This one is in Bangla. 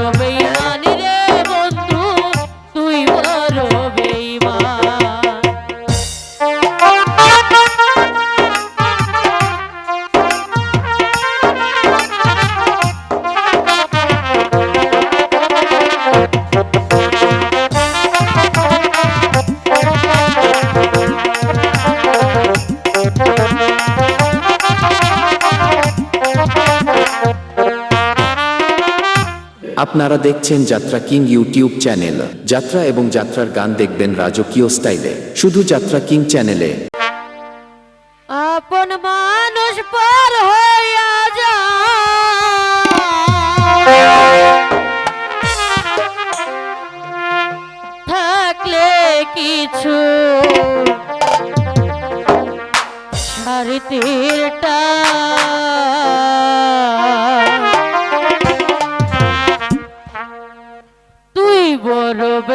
gonna be. আপনারা দেখছেন যাত্রা কিং ইউটিউব চ্যানেল। যাত্রা এবং যাত্রার গান দেখবেন রাজকীয় স্টাইলে। শুধু যাত্রা কিং চ্যানেলে। আপন মানুষ পর হইয়া যা থাকলে কিছু আর